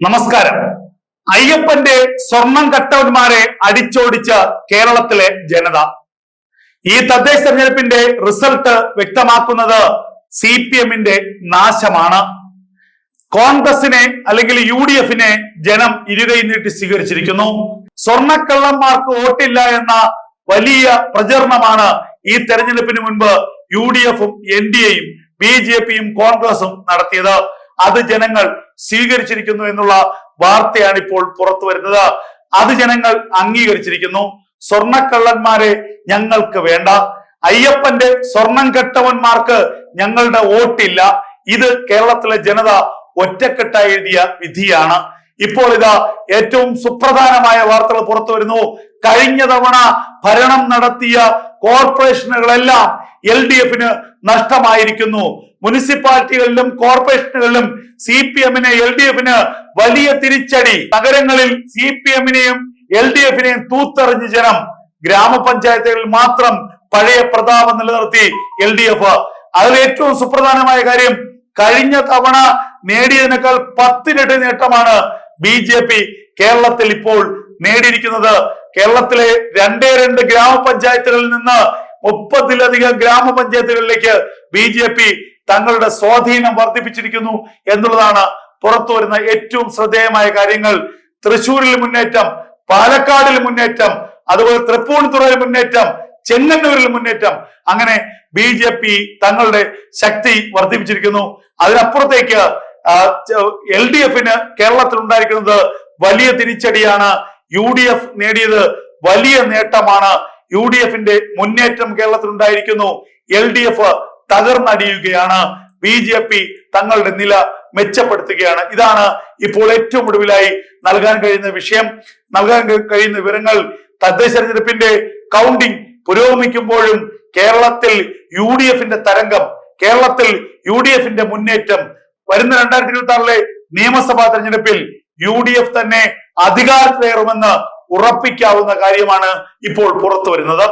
നമസ്കാരം. അയ്യപ്പന്റെ സ്വർണം കട്ടവന്മാരെ അടിച്ചോടിച്ച കേരളത്തിലെ ജനത. ഈ തദ്ദേശ തെരഞ്ഞെടുപ്പിന്റെ റിസൾട്ട് വ്യക്തമാക്കുന്നത് സി പി എമ്മിന്റെ നാശമാണ്. കോൺഗ്രസിനെ അല്ലെങ്കിൽ യു ഡി എഫിനെ ജനം ഇരുകൈ നീട്ടി സ്വീകരിച്ചിരിക്കുന്നു. സ്വർണക്കള്ളന്മാർക്ക് വോട്ടില്ല എന്ന വലിയ പ്രചരണമാണ് ഈ തെരഞ്ഞെടുപ്പിന് മുൻപ് യു ഡി എഫും എൻ ഡി എയും ബി ജെ പിയും കോൺഗ്രസും നടത്തിയത്. അത് ജനങ്ങൾ സ്വീകരിച്ചിരിക്കുന്നു എന്നുള്ള വാർത്തയാണ് ഇപ്പോൾ പുറത്തു വരുന്നത്. അത് ജനങ്ങൾ അംഗീകരിച്ചിരിക്കുന്നു. സ്വർണക്കള്ളന്മാരെ ഞങ്ങൾക്ക് വേണ്ട. അയ്യപ്പന്റെ സ്വർണം കെട്ടവന്മാർക്ക് ഞങ്ങളുടെ വോട്ടില്ല. ഇത് കേരളത്തിലെ ജനത ഒറ്റക്കെട്ടായി എഴുതിയ വിധിയാണ്. ഇപ്പോൾ ഇതാ ഏറ്റവും സുപ്രധാനമായ വാർത്തകൾ പുറത്തു വരുന്നു. കഴിഞ്ഞ തവണ ഭരണം നടത്തിയ കോർപ്പറേഷനുകളെല്ലാം എൽ ഡി എഫിന് നഷ്ടമായിരിക്കുന്നു. മുനിസിപ്പാലിറ്റികളിലും കോർപ്പറേഷനുകളിലും സി പി എമ്മിന് എൽ ഡി എഫിന് വലിയ തിരിച്ചടി. നഗരങ്ങളിൽ സി പി എമ്മിനെയും എൽ ഡി എഫിനെയും തൂത്തെറിഞ്ഞ് ജനം ഗ്രാമപഞ്ചായത്തുകളിൽ മാത്രം പഴയ പ്രതാപം നിലനിർത്തി എൽ ഡി എഫ് അതിൽ ഏറ്റവും സുപ്രധാനമായ കാര്യം കഴിഞ്ഞ തവണ നേടിയതിനേക്കാൾ പത്തിരട്ടി നേട്ടമാണ് ബി ജെ പി കേരളത്തിൽ ഇപ്പോൾ നേടിയിരിക്കുന്നത്. കേരളത്തിലെ രണ്ടേ രണ്ട് ഗ്രാമപഞ്ചായത്തുകളിൽ നിന്ന് മുപ്പതിലധികം ഗ്രാമപഞ്ചായത്തുകളിലേക്ക് ബി ജെ പി തങ്ങളുടെ സ്വാധീനം വർദ്ധിപ്പിച്ചിരിക്കുന്നു എന്നുള്ളതാണ് പുറത്തു വരുന്ന ഏറ്റവും ശ്രദ്ധേയമായ കാര്യങ്ങൾ. തൃശൂരിൽ മുന്നേറ്റം പാലക്കാടിൽ മുന്നേറ്റം അതുപോലെ തൃപ്പൂണിത്തുറയിൽ മുന്നേറ്റം ചെങ്ങന്നൂരിൽ മുന്നേറ്റം. അങ്ങനെ ബി ജെ പി തങ്ങളുടെ ശക്തി വർദ്ധിപ്പിച്ചിരിക്കുന്നു. അതിനപ്പുറത്തേക്ക് എൽ ഡി എഫിന് കേരളത്തിൽ ഉണ്ടായിരിക്കുന്നത് വലിയ തിരിച്ചടിയാണ് യു ഡി എഫ് നേടിയത്. വലിയ നേട്ടമാണ് യു ഡി എഫിന്റെ മുന്നേറ്റം കേരളത്തിൽ ഉണ്ടായിരിക്കുന്നു. എൽ ഡി എഫ് തകർന്നടിയുകയാണ്. ബി ജെ പി തങ്ങളുടെ നില മെച്ചപ്പെടുത്തുകയാണ്. ഇതാണ് ഇപ്പോൾ ഏറ്റവും ഒടുവിലായി നൽകാൻ കഴിയുന്ന വിഷയം. നൽകാൻ കഴിയുന്ന വിവരങ്ങൾ തദ്ദേശ തെരഞ്ഞെടുപ്പിന്റെ കൗണ്ടിംഗ് പുരോഗമിക്കുമ്പോഴും കേരളത്തിൽ യു ഡി എഫിന്റെ തരംഗം കേരളത്തിൽ യു ഡി എഫിന്റെ മുന്നേറ്റം. വരുന്ന രണ്ടായിരത്തി ഇരുപത്തി ആറിലെ നിയമസഭാ തെരഞ്ഞെടുപ്പിൽ യു ഡി എഫ് തന്നെ അധികാരത്തിലേറുമെന്ന് ഉറപ്പിക്കാവുന്ന കാര്യമാണ് ഇപ്പോൾ പുറത്തു വരുന്നത്